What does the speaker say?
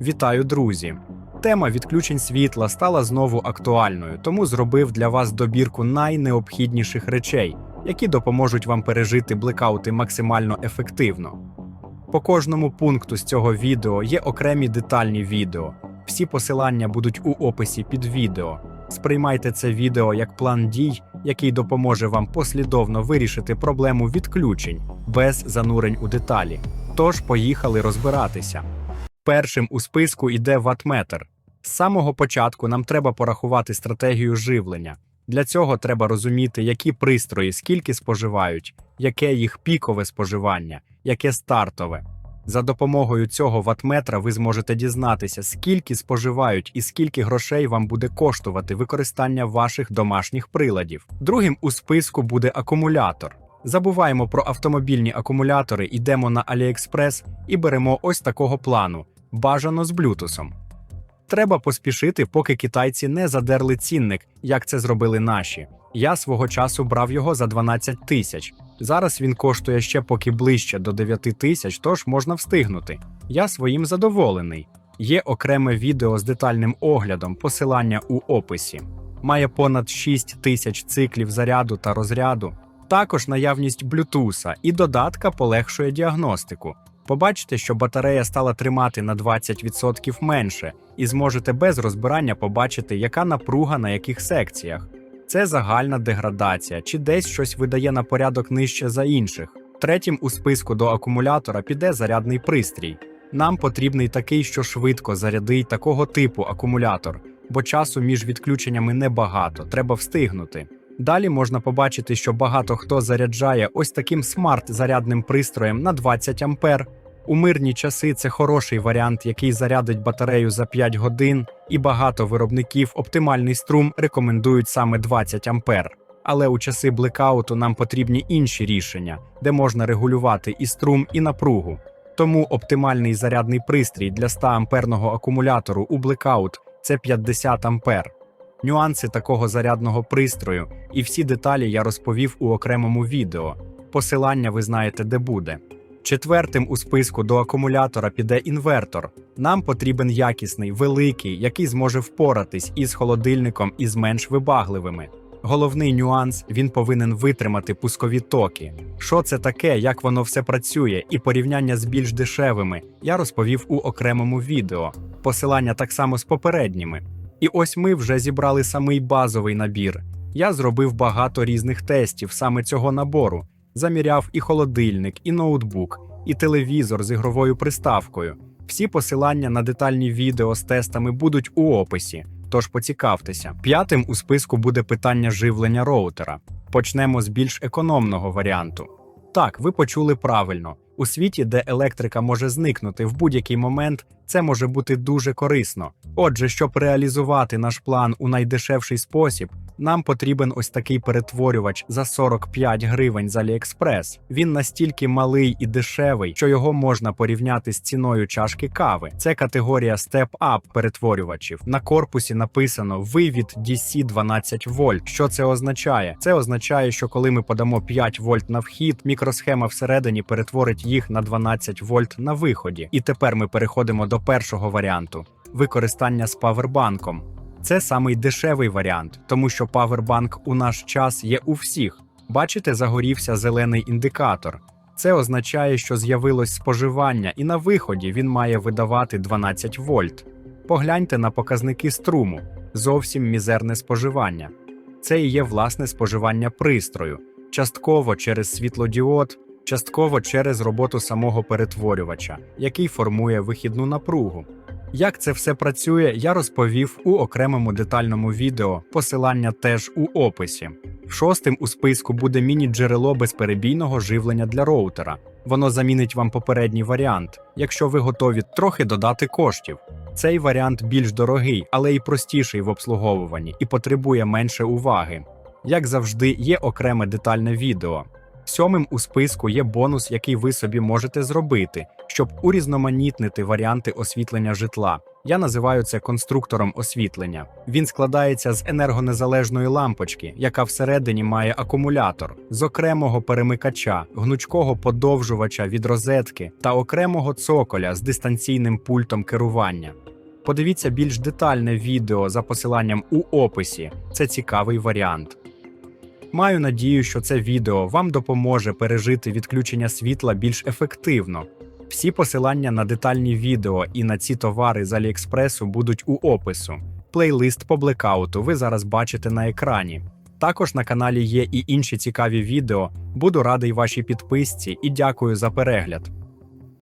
Вітаю, друзі! Тема відключень світла стала знову актуальною, тому зробив для вас добірку найнеобхідніших речей, які допоможуть вам пережити блекаути максимально ефективно. По кожному пункту з цього відео є окремі детальні відео. Всі посилання будуть у описі під відео. Сприймайте це відео як план дій, який допоможе вам послідовно вирішити проблему відключень без занурень у деталі. Тож поїхали розбиратися. Першим у списку йде ватметр. З самого початку нам треба порахувати стратегію живлення. Для цього треба розуміти, які пристрої скільки споживають, яке їх пікове споживання, яке стартове. За допомогою цього ватметра ви зможете дізнатися, скільки споживають і скільки грошей вам буде коштувати використання ваших домашніх приладів. Другим у списку буде акумулятор. Забуваємо про автомобільні акумулятори, йдемо на AliExpress і беремо ось такого плану, бажано з блютусом. Треба поспішити, поки китайці не задерли цінник, як це зробили наші. Я свого часу брав його за 12 тисяч. Зараз він коштує ще поки ближче до 9 тисяч, тож можна встигнути. Я своїм задоволений. Є окреме відео з детальним оглядом, посилання у описі. Має понад 6 тисяч циклів заряду та розряду. Також наявність блютуса і додатка полегшує діагностику. Побачите, що батарея стала тримати на 20% менше, і зможете без розбирання побачити, яка напруга на яких секціях. Це загальна деградація, чи десь щось видає на порядок нижче за інших. Третім у списку до акумулятора піде зарядний пристрій. Нам потрібний такий, що швидко зарядить такого типу акумулятор, бо часу між відключеннями небагато, треба встигнути. Далі можна побачити, що багато хто заряджає ось таким смарт-зарядним пристроєм на 20 ампер. У мирні часи це хороший варіант, який зарядить батарею за 5 годин, і багато виробників оптимальний струм рекомендують саме 20 ампер. Але у часи блекауту нам потрібні інші рішення, де можна регулювати і струм, і напругу. Тому оптимальний зарядний пристрій для 100 амперного акумулятору у блекаут це 50 ампер. Нюанси такого зарядного пристрою і всі деталі я розповів у окремому відео. Посилання ви знаєте, де буде. Четвертим у списку до акумулятора піде інвертор. Нам потрібен якісний, великий, який зможе впоратись із холодильником і з менш вибагливими. Головний нюанс він повинен витримати пускові токи. Що це таке, як воно все працює, і порівняння з більш дешевими я розповів у окремому відео. Посилання так само з попередніми. І ось ми вже зібрали самий базовий набір. Я зробив багато різних тестів саме цього набору. Заміряв і холодильник, і ноутбук, і телевізор з ігровою приставкою. Всі посилання на детальні відео з тестами будуть у описі, тож поцікавтеся. П'ятим у списку буде питання живлення роутера. Почнемо з більш економного варіанту. Так, ви почули правильно. У світі, де електрика може зникнути в будь-який момент, це може бути дуже корисно. Отже, щоб реалізувати наш план у найдешевший спосіб, нам потрібен ось такий перетворювач за 45 гривень з AliExpress. Він настільки малий і дешевий, що його можна порівняти з ціною чашки кави. Це категорія Up перетворювачів. На корпусі написано вивід DC 12 вольт. Що це означає? Це означає, що коли ми подамо 5 вольт на вхід, мікросхема всередині перетворить їх на 12 вольт на виході. І тепер ми переходимо до першого варіанту використання з павербанком. Це самий дешевий варіант, тому що павербанк у наш час є у всіх. Бачите, загорівся зелений індикатор. Це означає, що з'явилось споживання, і на виході він має видавати 12 вольт. Погляньте на показники струму, зовсім мізерне споживання. Це і є власне споживання пристрою, частково через світлодіод, частково через роботу самого перетворювача, який формує вихідну напругу. Як це все працює, я розповів у окремому детальному відео, посилання теж у описі. Шостим у списку буде міні-джерело безперебійного живлення для роутера. Воно замінить вам попередній варіант, якщо ви готові трохи додати коштів. Цей варіант більш дорогий, але й простіший в обслуговуванні і потребує менше уваги. Як завжди, є окреме детальне відео. Сьомим у списку є бонус, який ви собі можете зробити, щоб урізноманітнити варіанти освітлення житла. Я називаю це конструктором освітлення. Він складається з енергонезалежної лампочки, яка всередині має акумулятор, з окремого перемикача, гнучкого подовжувача від розетки та окремого цоколя з дистанційним пультом керування. Подивіться більш детальне відео за посиланням у описі. Це цікавий варіант. Маю надію, що це відео вам допоможе пережити відключення світла більш ефективно. Всі посилання на детальні відео і на ці товари з Аліекспресу будуть у опису. Плейлист по блекауту ви зараз бачите на екрані. Також на каналі є і інші цікаві відео. Буду радий вашій підписці і дякую за перегляд.